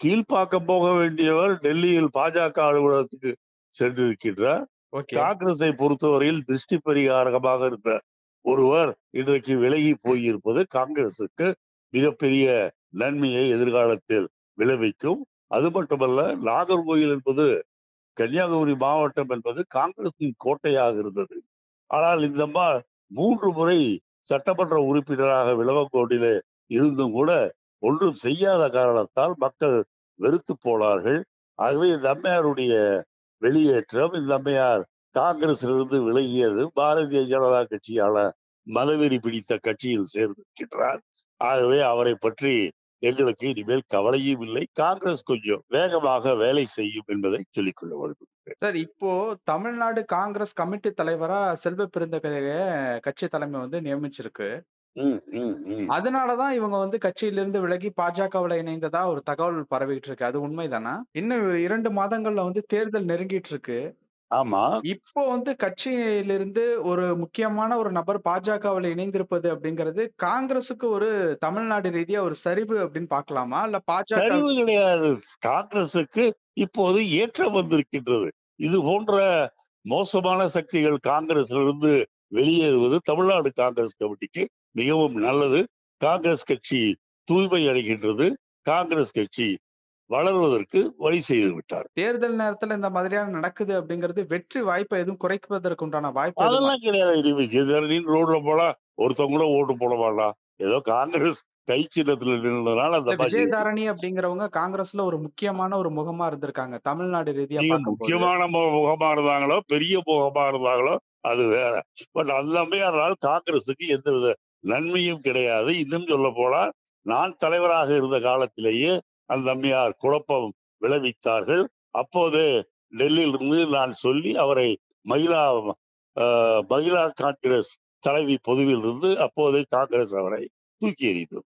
கீழ்ப்பாக்கம் போக வேண்டியவர் டெல்லியில் பாஜக அலுவலகத்துக்கு சென்றிருக்கின்றார். காங்கிரஸை பொறுத்தவரையில் திருஷ்டி பரிகாரகமாக இருந்த ஒருவர் இன்றைக்கு விலகி போயிருப்பது காங்கிரசுக்கு மிகப்பெரிய நன்மையை எதிர்காலத்தில் விளைவிக்கும். அது மட்டுமல்ல நாகர்கோயில் என்பது கன்னியாகுமரி மாவட்டம் என்பது காங்கிரசின் கோட்டையாக இருந்தது. ஆனால் இந்த மூன்று முறை சட்டமன்ற உறுப்பினராக விளவங்கோட்டிலே இருந்தும் கூட ஒன்றும் செய்யாத காரணத்தால் மக்கள் வெறுத்து போனார்கள். ஆகவே இந்த அம்மையாருடைய வெளியேற்றம் இந்த அம்மையார் காங்கிரசிலிருந்து விலகியது பாரதிய ஜனதா கட்சியால மதவெறி பிடித்த கட்சியில் சேர்ந்திருக்கின்றார். ஆகவே அவரை பற்றி எங்களுக்கு இனிமேல் கவலையும் இல்லை. காங்கிரஸ் கொஞ்சம் வேகமாக வேலை செய்யும் என்பதை சொல்லிக்கொள்ள விரும்புகிறேன். சார் இப்போ தமிழ்நாடு காங்கிரஸ் கமிட்டி தலைவரா செல்வ பெருந்தகைய கட்சி தலைமை வந்து நியமிச்சிருக்கு. அதனாலதான் இவங்க வந்து கட்சியிலிருந்து விலகி பாஜகவுல இணைந்ததா ஒரு தகவல் பரவிட்டு இருக்கு. அது உண்மைதானா? இன்னும் இரண்டு மாதங்கள்ல வந்து தேர்தல் நெருங்கிட்டு இருக்கு. ஆமா. இப்போ வந்து கட்சியிலிருந்து ஒரு முக்கியமான ஒரு நபர் பாஜகவுல இணைந்திருப்பது அப்படிங்கிறது காங்கிரசுக்கு ஒரு தமிழ்நாடு ரீதியா ஒரு சரிவு அப்படின்னு பார்க்கலாமா? இல்ல பாஜக சரிவு கிடையாது. காங்கிரசுக்கு இப்போது ஏற்றம் வந்திருக்கின்றது. இது போன்ற மோசமான சக்திகள் காங்கிரசிலிருந்து வெளியேறுவது தமிழ்நாடு காங்கிரஸ் கமிட்டிக்கு மிகவும் நல்லது. காங்கிரஸ் கட்சி தூய்மை அடைகின்றது. காங்கிரஸ் கட்சி வளர்வதற்கு வழி செய்து விட்டார். தேர்தல் நேரத்துல இந்த மாதிரியான நடக்குது அப்படிங்கிறது வெற்றி வாய்ப்பை எதுவும் குறைப்பதற்கு உண்டான வாய்ப்பு அதெல்லாம் கிடையாது ரோட்ல போனா ஒருத்தவங்க கூட ஓட்டு போட ஏதோ காங்கிரஸ் கை சின்னத்துல அந்த விஜயதாரணி அப்படிங்கிறவங்க காங்கிரஸ்ல ஒரு முக்கியமான ஒரு முகமா இருந்திருக்காங்க. தமிழ்நாடு ரீதியா முக்கியமான முகமா இருந்தாங்களோ பெரிய முகமா இருந்தாங்களோ அது வேற. பட் அந்த அம்மையாரால் காங்கிரசுக்கு எந்தவித நன்மையும் கிடையாது. இன்னும் சொல்ல போனா நான் தலைவராக இருந்த காலத்திலேயே அந்த அம்மையார் குழப்பம் விளைவித்தார்கள். அப்போது டெல்லியிலிருந்து நான் சொல்லி அவரை மகிழா மகிழா காங்கிரஸ் தலைவி பொதுவில் இருந்து அப்போதே காங்கிரஸ் அவரை தூக்கி எறிந்தது